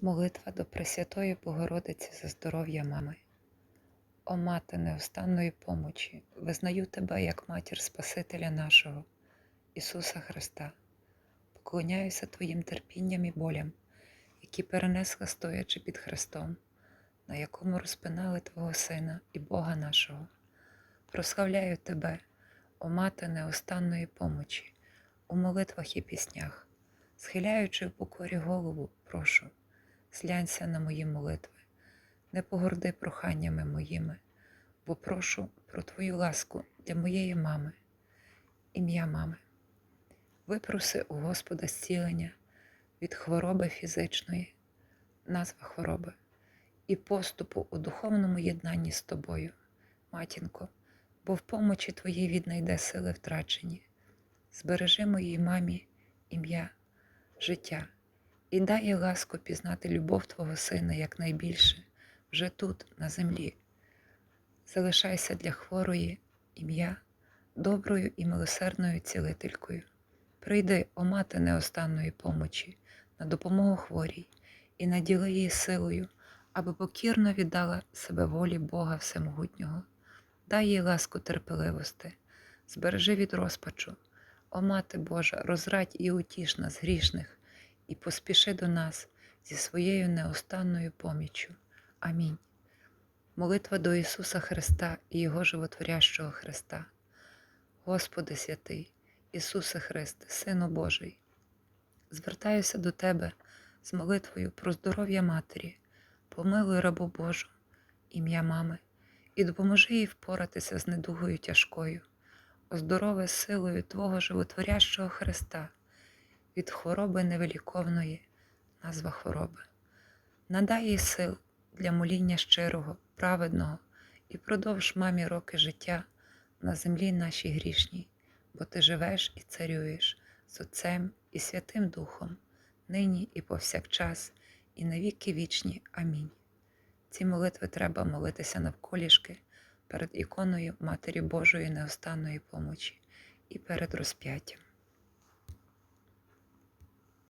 Молитва до Пресвятої Богородиці за здоров'я мами. О мати неостанної помочі, визнаю тебе як матір Спасителя нашого, Ісуса Христа, поклоняюся Твоїм терпінням і болям, які перенесла стоячи під Христом, на якому розпинали Твого Сина і Бога нашого. Прославляю Тебе, о мати неостанної помочі, у молитвах і піснях, схиляючи в покорі голову, прошу зглянься на мої молитви, не погорди проханнями моїми, бо прошу про Твою ласку для моєї мами, ім'я мами. Випроси у Господа зцілення від хвороби фізичної, назва хвороби, і поступу у духовному єднанні з тобою, матінко, бо в помочі Твоїй віднайде сили втрачені. Збережи моїй мамі ім'я, життя і дай ласку пізнати любов Твого Сина якнайбільше вже тут, на землі. Залишайся для хворої ім'я доброю і милосердною цілителькою. Прийди, о мати неостанної помочі, на допомогу хворій і наділи її силою, аби покірно віддала себе волі Бога Всемогутнього. Дай їй ласку терпеливости, збережи від розпачу, о мати Божа, розрадь і утіш нас грішних, і поспіши до нас зі своєю неостанною поміччю. Амінь. Молитва до Ісуса Христа і Його животворящого Христа. Господи святий, Ісусе Христе, Сину Божий, звертаюся до Тебе з молитвою про здоров'я Матері, помилуй рабу Божу, ім'я мами, і допоможи їй впоратися з недугою тяжкою, оздорови силою Твого животворящого Христа від хвороби невиліковної, назва хвороби. Надай їй сил для моління щирого, праведного і продовж мамі роки життя на землі нашій грішній, бо ти живеш і царюєш з Отцем і Святим Духом, нині і повсякчас, і навіки вічні. Амінь. Ці молитви треба молитися навколішки перед іконою Матері Божої неостанної помочі і перед розп'яттям.